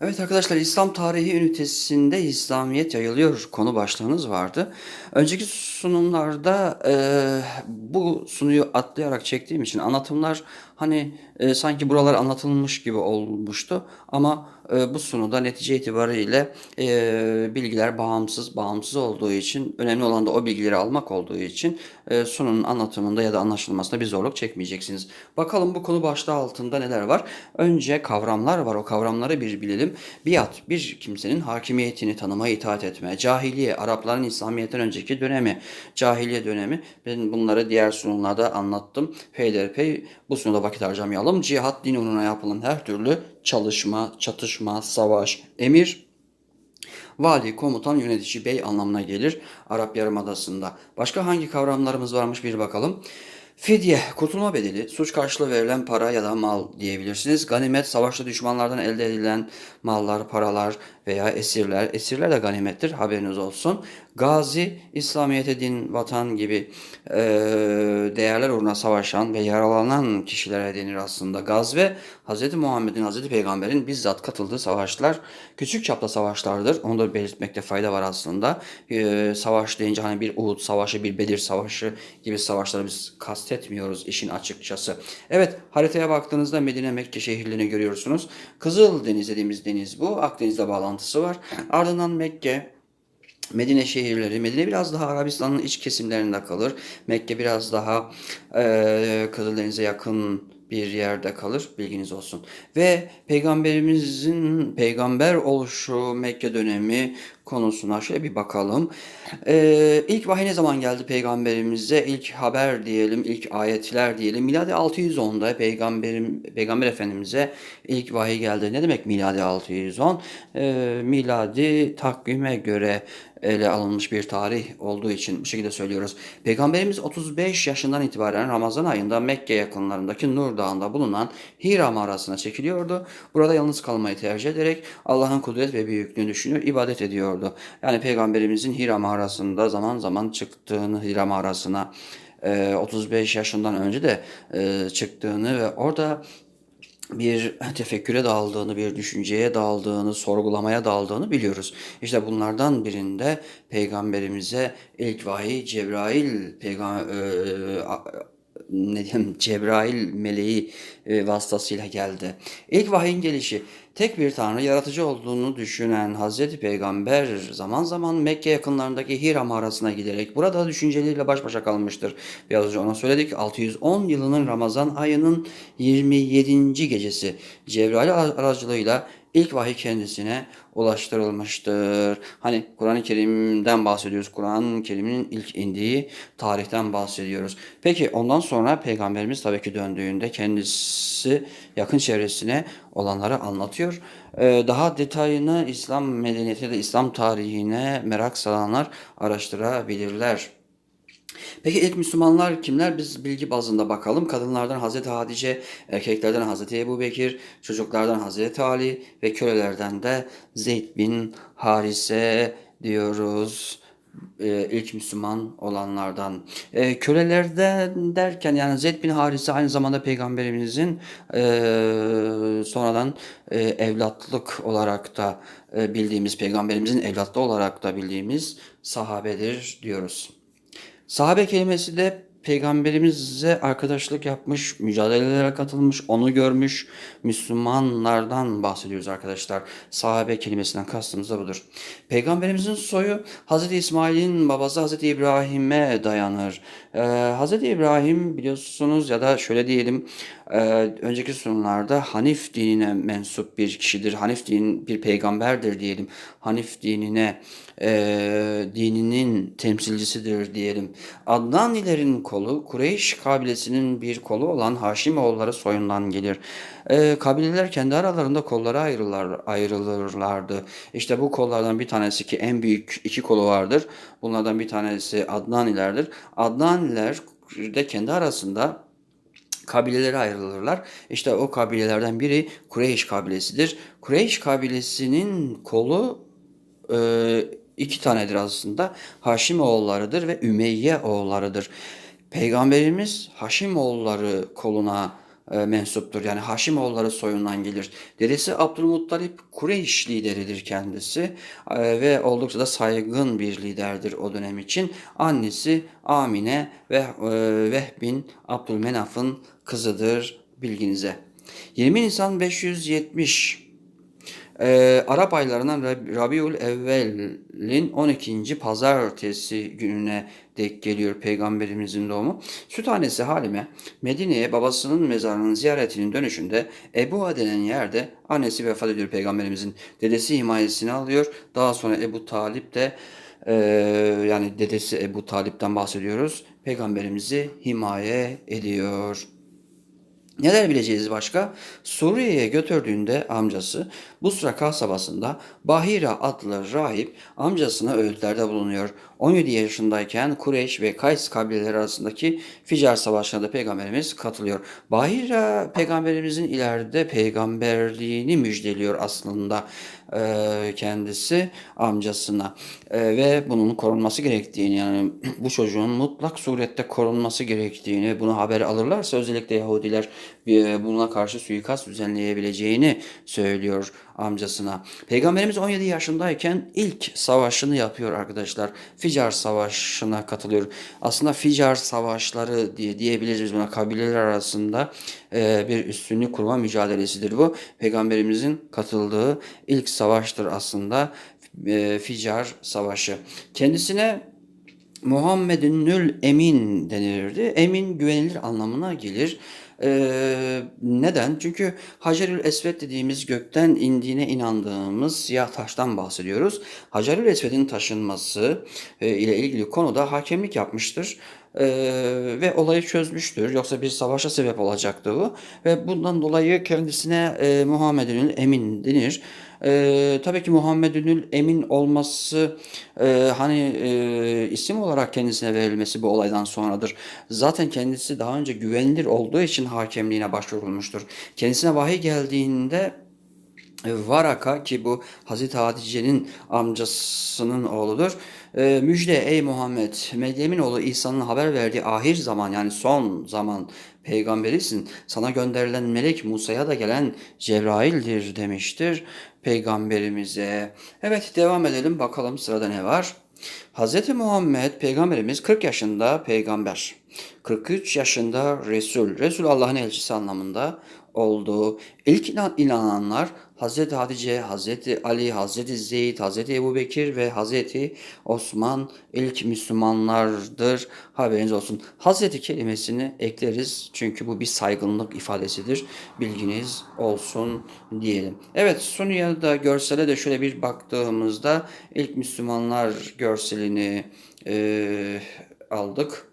Evet arkadaşlar İslam tarihi ünitesinde İslamiyet yayılıyor konu başlığınız vardı. Önceki sunumlarda e, bu sunuyu atlayarak çektiğim için anlatımlar hani e, sanki buralar anlatılmış gibi olmuştu. Ama bu sunuda netice itibariyle e, bilgiler bağımsız bağımsız olduğu için önemli olan da o bilgileri almak olduğu için e, sununun anlatımında ya da anlaşılmasında bir zorluk çekmeyeceksiniz. Bakalım bu konu başlığı altında neler var? Önce kavramlar var. O kavramları bir bilelim. Biat, bir kimsenin hakimiyetini tanıma, itaat etme. Cahiliye, Arapların İslamiyet'ten önceki dönemi. Cahiliye dönemi. Ben bunları diğer sunumlarda anlattım. Peyderpey bu sunuda vakit harcamayalım. Cihat din uğruna yapılan her türlü çalışma, çatışma, savaş, emir Vali, komutan, yönetici, bey anlamına gelir Arap Yarımadası'nda. Başka hangi kavramlarımız varmış bir bakalım. Fidye, kurtulma bedeli, suç karşılığı verilen para ya da mal diyebilirsiniz. Ganimet, savaşta düşmanlardan elde edilen mallar, paralar veya esirler. Esirler de ganimettir, haberiniz olsun. Gazi, İslamiyet'e din, vatan gibi e, değerler uğruna savaşan ve yaralanan kişilere denir aslında. Gazve, Hz. Muhammed'in, Hz. Peygamber'in bizzat katıldığı savaşlar. Küçük çapta savaşlardır. Onu da belirtmekte fayda var aslında. E, savaş deyince hani bir Uhud savaşı, bir Bedir savaşı gibi savaşları biz kastetmiyoruz işin açıkçası. Evet, haritaya baktığınızda Medine, Mekke şehirlerini görüyorsunuz. Kızıl Deniz dediğimiz deniz bu. Akdeniz'de bağlantısı var. Ardından Mekke, Medine şehirleri, Medine biraz daha Arabistan'ın iç kesimlerinde kalır. Mekke biraz daha e, Kızıldeniz'e yakın bir yerde kalır. Bilginiz olsun. Ve peygamberimizin peygamber oluşu Mekke dönemi konusuna şöyle bir bakalım. Ee, ilk vahiy ne zaman geldi peygamberimize? İlk haber diyelim, ilk ayetler diyelim. Miladi 610'da peygamberim, peygamber efendimize ilk vahiy geldi. Ne demek miladi 610? Ee, miladi takvime göre ele alınmış bir tarih olduğu için bu şekilde söylüyoruz. Peygamberimiz 35 yaşından itibaren Ramazan ayında Mekke yakınlarındaki Nur Dağı'nda bulunan Hira mağarasına çekiliyordu. Burada yalnız kalmayı tercih ederek Allah'ın kudret ve büyüklüğünü düşünüyor, ibadet ediyordu. Yani Peygamberimizin Hira mağarasında zaman zaman çıktığını, Hira mağarasına 35 yaşından önce de çıktığını ve orada bir tefekküre daldığını, bir düşünceye daldığını, sorgulamaya daldığını biliyoruz. İşte bunlardan birinde peygamberimize ilk vahiy Cebrail peygamber ne diyeyim Cebrail meleği e, vasıtasıyla geldi. İlk vahiyin gelişi tek bir tanrı yaratıcı olduğunu düşünen Hazreti Peygamber zaman zaman Mekke yakınlarındaki Hira mağarasına giderek burada düşünceleriyle baş başa kalmıştır. Biraz önce ona söyledik 610 yılının Ramazan ayının 27. gecesi Cebrail aracılığıyla ilk vahiy kendisine ulaştırılmıştır. Hani Kur'an-ı Kerim'den bahsediyoruz. Kur'an-ı Kerim'in ilk indiği tarihten bahsediyoruz. Peki ondan sonra Peygamberimiz tabii ki döndüğünde kendisi yakın çevresine olanları anlatıyor. Ee, daha detayını İslam medeniyeti de İslam tarihine merak salanlar araştırabilirler. Peki ilk Müslümanlar kimler? Biz bilgi bazında bakalım. Kadınlardan Hazreti Hatice, erkeklerden Hazreti Ebu Bekir, çocuklardan Hazreti Ali ve kölelerden de Zeyd bin Harise diyoruz e, ilk Müslüman olanlardan. E, kölelerden derken yani Zeyd bin Harise aynı zamanda peygamberimizin e, sonradan e, evlatlık olarak da e, bildiğimiz peygamberimizin evlatlı olarak da bildiğimiz sahabedir diyoruz. Sahabe kelimesi de peygamberimize arkadaşlık yapmış, mücadelelere katılmış, onu görmüş Müslümanlardan bahsediyoruz arkadaşlar. Sahabe kelimesinden kastımız da budur. Peygamberimizin soyu Hz. İsmail'in babası Hz. İbrahim'e dayanır. Ee, Hz. İbrahim biliyorsunuz ya da şöyle diyelim e, önceki sunumlarda Hanif dinine mensup bir kişidir. Hanif din bir peygamberdir diyelim. Hanif dinine e, dininin temsilcisidir diyelim. Adnanilerin kolu Kureyş kabilesinin bir kolu olan Haşimoğulları soyundan gelir. E, kabileler kendi aralarında kollara ayrılır, ayrılırlardı. İşte bu kollardan bir tanesi ki en büyük iki kolu vardır. Bunlardan bir tanesi Adnanilerdir. Adnaniler de kendi arasında kabilelere ayrılırlar. İşte o kabilelerden biri Kureyş kabilesidir. Kureyş kabilesinin kolu e, iki tanedir aslında. Haşim oğullarıdır ve Ümeyye oğullarıdır. Peygamberimiz Haşim oğulları koluna e, mensuptur. Yani Haşimoğulları soyundan gelir. Dedesi Abdülmuttalip Kureyş lideridir kendisi e, ve oldukça da saygın bir liderdir o dönem için. Annesi Amine ve e, Vehbin Abdülmenaf'ın kızıdır bilginize. 20 Nisan 570 ee, Arap aylarından Rab- Rabiul Evvel'in 12. pazartesi gününe denk geliyor Peygamberimizin doğumu. Süt annesi Halime Medine'ye babasının mezarının ziyaretinin dönüşünde Ebu denen yerde annesi vefat ediyor Peygamberimizin. Dedesi himayesini alıyor. Daha sonra Ebu Talip de e, yani dedesi Ebu Talip'ten bahsediyoruz. Peygamberimizi himaye ediyor. Neler bileceğiz başka? Suriye'ye götürdüğünde amcası Busra kasabasında Bahira adlı rahip amcasına öğütlerde bulunuyor. 17 yaşındayken Kureyş ve Kays kabileleri arasındaki Ficar Savaşı'na da peygamberimiz katılıyor. Bahira peygamberimizin ileride peygamberliğini müjdeliyor aslında e, kendisi amcasına E, ve bunun korunması gerektiğini yani bu çocuğun mutlak surette korunması gerektiğini bunu haber alırlarsa özellikle Yahudiler e, buna karşı suikast düzenleyebileceğini söylüyor amcasına. Peygamberimiz 17 yaşındayken ilk savaşını yapıyor arkadaşlar. Ficar Savaşı'na katılıyor. Aslında Ficar Savaşları diye diyebiliriz buna kabileler arasında e, bir üstünlük kurma mücadelesidir bu. Peygamberimizin katıldığı ilk savaştır aslında e, Ficar Savaşı. Kendisine Muhammedünül Emin denilirdi. Emin güvenilir anlamına gelir. Ee, neden? Çünkü Hacerül Esved dediğimiz gökten indiğine inandığımız siyah taştan bahsediyoruz. Hacerül Esved'in taşınması e, ile ilgili konuda hakemlik yapmıştır. Ee, ve olayı çözmüştür. Yoksa bir savaşa sebep olacaktı bu. Ve bundan dolayı kendisine e, Muhammed'in emin denir. Ee, tabii ki Muhammed'ünül emin olması e, hani e, isim olarak kendisine verilmesi bu olaydan sonradır. Zaten kendisi daha önce güvenilir olduğu için hakemliğine başvurulmuştur. Kendisine vahiy geldiğinde e, Varaka ki bu Hazreti Hatice'nin amcasının oğludur. E, müjde ey Muhammed, Meryem'in oğlu İsa'nın haber verdiği ahir zaman yani son zaman peygamberisin. Sana gönderilen melek Musa'ya da gelen Cebrail'dir demiştir peygamberimize. Evet devam edelim bakalım sırada ne var? Hz. Muhammed peygamberimiz 40 yaşında peygamber. 43 yaşında Resul. Resul Allah'ın elçisi anlamında olduğu. İlk inan- inananlar Hz. Hatice, Hz. Ali, Hz. Zeyd, Hz. Ebu Bekir ve Hz. Osman ilk Müslümanlardır. Haberiniz olsun. Hazreti kelimesini ekleriz çünkü bu bir saygınlık ifadesidir. Bilginiz olsun diyelim. Evet Suniye'de görsele de şöyle bir baktığımızda ilk Müslümanlar görselini e, aldık.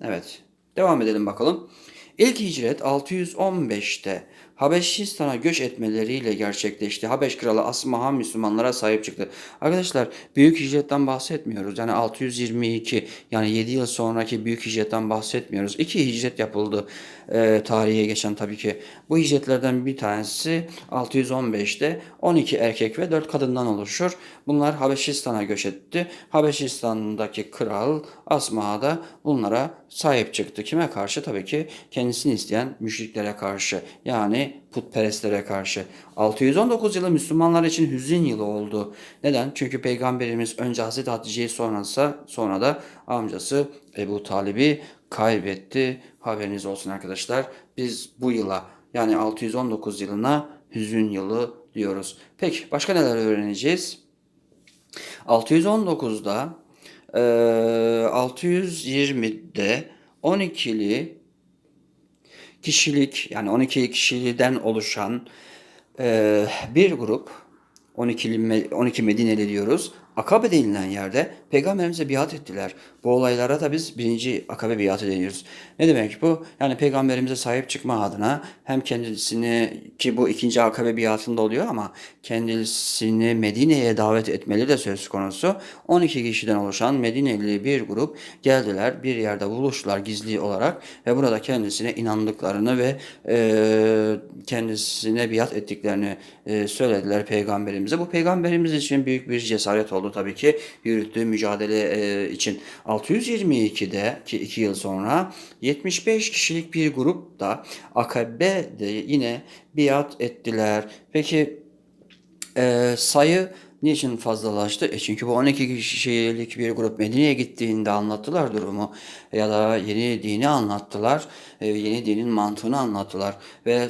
Evet. Devam edelim bakalım. İlk hicret 615'te Habeşistan'a göç etmeleriyle gerçekleşti. Habeş kralı Asmahan Müslümanlara sahip çıktı. Arkadaşlar büyük hicretten bahsetmiyoruz. Yani 622 yani 7 yıl sonraki büyük hicretten bahsetmiyoruz. İki hicret yapıldı e, tarihe geçen tabii ki. Bu hicretlerden bir tanesi 615'te 12 erkek ve 4 kadından oluşur. Bunlar Habeşistan'a göç etti. Habeşistan'daki kral Asmaha da bunlara sahip çıktı. Kime karşı? Tabii ki kendisini isteyen müşriklere karşı. Yani putperestlere karşı. 619 yılı Müslümanlar için hüzün yılı oldu. Neden? Çünkü Peygamberimiz önce Hazreti Hatice'yi sonrasa, sonra da amcası Ebu Talib'i kaybetti. Haberiniz olsun arkadaşlar. Biz bu yıla yani 619 yılına hüzün yılı diyoruz. Peki başka neler öğreneceğiz? 619'da e, 620'de 12'li kişilik yani 12 kişiden oluşan e, bir grup 12, 12 Medineli diyoruz. Akabe denilen yerde peygamberimize biat ettiler. Bu olaylara da biz birinci akabe biatı deniyoruz. Ne demek bu? Yani peygamberimize sahip çıkma adına hem kendisini ki bu ikinci akabe biatında oluyor ama kendisini Medine'ye davet etmeleri de söz konusu. 12 kişiden oluşan Medineli bir grup geldiler bir yerde buluştular gizli olarak ve burada kendisine inandıklarını ve e, kendisine biat ettiklerini e, söylediler peygamberimize. Bu peygamberimiz için büyük bir cesaret oldu oldu tabii ki yürüttüğü mücadele e, için. 622'de ki 2 yıl sonra 75 kişilik bir grup da Akabe'de yine biat ettiler. Peki e, sayı niçin fazlalaştı? E çünkü bu 12 kişilik bir grup Medine'ye gittiğinde anlattılar durumu ya da yeni dini anlattılar. E, yeni dinin mantığını anlattılar ve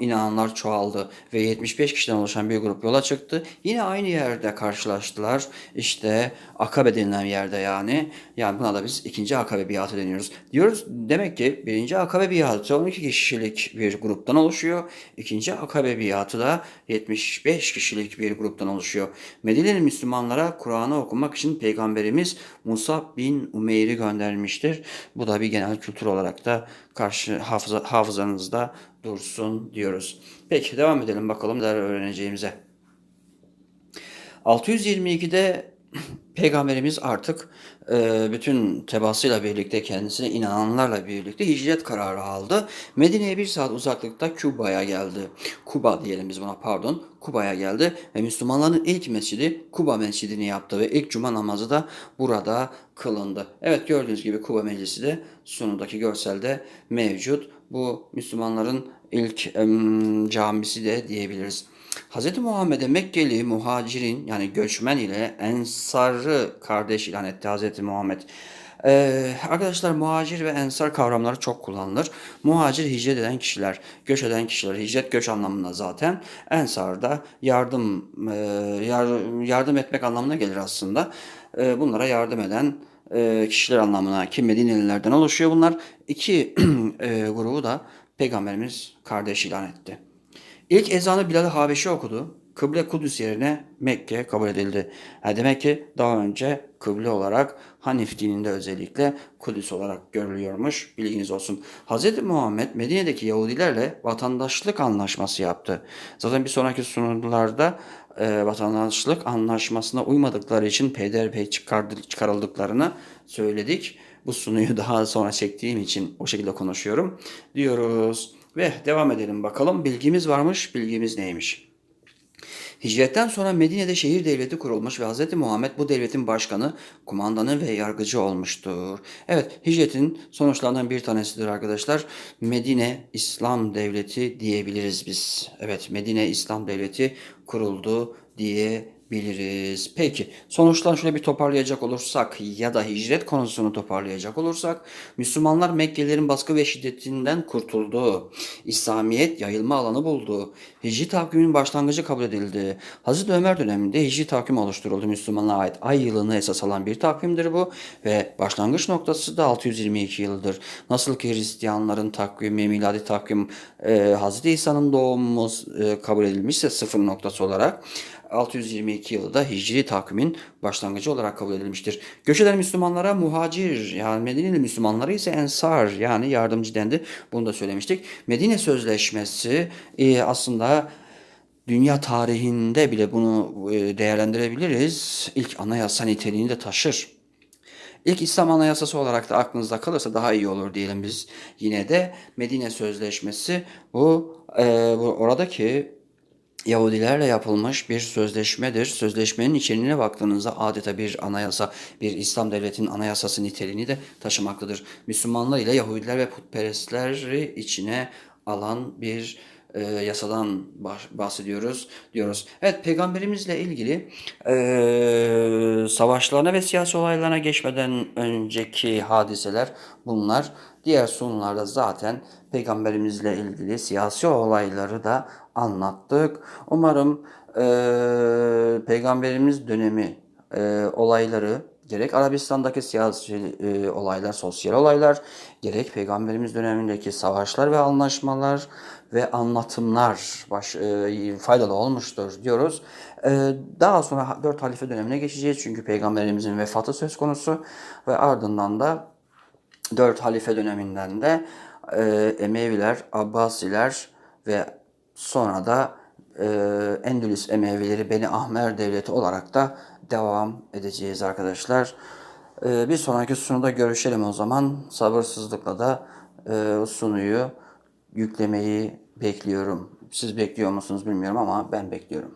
inananlar çoğaldı ve 75 kişiden oluşan bir grup yola çıktı. Yine aynı yerde karşılaştılar. İşte Akabe denilen yerde yani. Yani buna da biz ikinci Akabe biatı deniyoruz. Diyoruz demek ki birinci Akabe biatı 12 kişilik bir gruptan oluşuyor. İkinci Akabe biatı da 75 kişilik bir gruptan oluşuyor. Medine'li Müslümanlara Kur'an'ı okumak için Peygamberimiz Musa bin Umeyr'i göndermiştir. Bu da bir genel kültür olarak da karşı hafıza, hafızanızda dursun diyoruz. Peki devam edelim bakalım neler öğreneceğimize. 622'de Peygamberimiz artık e, bütün tebasıyla birlikte kendisine inananlarla birlikte hicret kararı aldı. Medine'ye bir saat uzaklıkta Kuba'ya geldi. Kuba diyelim biz buna pardon. Kuba'ya geldi ve Müslümanların ilk mescidi Kuba mescidini yaptı ve ilk cuma namazı da burada kılındı. Evet gördüğünüz gibi Kuba meclisi de sonundaki görselde mevcut. Bu Müslümanların ilk em, camisi de diyebiliriz. Hz. Muhammed'e Mekkeli muhacirin yani göçmen ile ensarı kardeş ilan etti Hz. Muhammed. Ee, arkadaşlar muhacir ve ensar kavramları çok kullanılır. Muhacir hicret eden kişiler, göç eden kişiler, hicret göç anlamında zaten. Ensar da yardım e, yar, yardım etmek anlamına gelir aslında. E, bunlara yardım eden e, kişiler anlamına ki Medinelilerden oluşuyor bunlar. İki e, grubu da Peygamberimiz kardeş ilan etti. İlk ezanı Bilal-i Habeşi okudu. Kıble Kudüs yerine Mekke kabul edildi. Yani demek ki daha önce kıble olarak Hanif dininde özellikle Kudüs olarak görülüyormuş. Bilginiz olsun. Hz. Muhammed Medine'deki Yahudilerle vatandaşlık anlaşması yaptı. Zaten bir sonraki sunularda e, vatandaşlık anlaşmasına uymadıkları için peyderpey çıkarıldıklarını söyledik. Bu sunuyu daha sonra çektiğim için o şekilde konuşuyorum diyoruz. Ve devam edelim bakalım. Bilgimiz varmış. Bilgimiz neymiş? Hicretten sonra Medine'de şehir devleti kurulmuş ve Hz. Muhammed bu devletin başkanı, kumandanı ve yargıcı olmuştur. Evet, hicretin sonuçlarından bir tanesidir arkadaşlar. Medine İslam Devleti diyebiliriz biz. Evet, Medine İslam Devleti kuruldu diye biliriz. Peki sonuçlar şöyle bir toparlayacak olursak ya da hicret konusunu toparlayacak olursak Müslümanlar Mekkelilerin baskı ve şiddetinden kurtuldu. İslamiyet yayılma alanı buldu. Hicri takvimin başlangıcı kabul edildi. Hazreti Ömer döneminde hicri takvim oluşturuldu. Müslümanlara ait ay yılını esas alan bir takvimdir bu ve başlangıç noktası da 622 yıldır. Nasıl ki Hristiyanların takvimi, miladi takvim e, Hazreti İsa'nın doğumu e, kabul edilmişse sıfır noktası olarak 622 yılı da Hicri takvimin başlangıcı olarak kabul edilmiştir. Göç eden Müslümanlara muhacir yani Medine'li Müslümanlara ise ensar yani yardımcı dendi. Bunu da söylemiştik. Medine Sözleşmesi e, aslında dünya tarihinde bile bunu e, değerlendirebiliriz. İlk anayasa niteliğini de taşır. İlk İslam Anayasası olarak da aklınızda kalırsa daha iyi olur diyelim biz. Yine de Medine Sözleşmesi bu, e, bu oradaki Yahudilerle yapılmış bir sözleşmedir. Sözleşmenin içeriğine baktığınızda adeta bir anayasa, bir İslam devletinin anayasası niteliğini de taşımaktadır. Müslümanlar ile Yahudiler ve putperestleri içine alan bir e, yasadan bahsediyoruz diyoruz. Evet peygamberimizle ilgili e, savaşlarına ve siyasi olaylarına geçmeden önceki hadiseler bunlar. Diğer sunularda zaten peygamberimizle ilgili siyasi olayları da anlattık. Umarım e, peygamberimiz dönemi e, olayları gerek Arabistan'daki siyasi e, olaylar, sosyal olaylar, gerek Peygamberimiz dönemindeki savaşlar ve anlaşmalar ve anlatımlar baş, e, faydalı olmuştur diyoruz. E, daha sonra dört halife dönemine geçeceğiz çünkü Peygamberimizin vefatı söz konusu ve ardından da dört halife döneminden de e, Emeviler, Abbasiler ve sonra da e, Endülüs Emevileri Beni Ahmer Devleti olarak da devam edeceğiz arkadaşlar. E, bir sonraki sunuda görüşelim o zaman. Sabırsızlıkla da e, sunuyu yüklemeyi bekliyorum. Siz bekliyor musunuz bilmiyorum ama ben bekliyorum.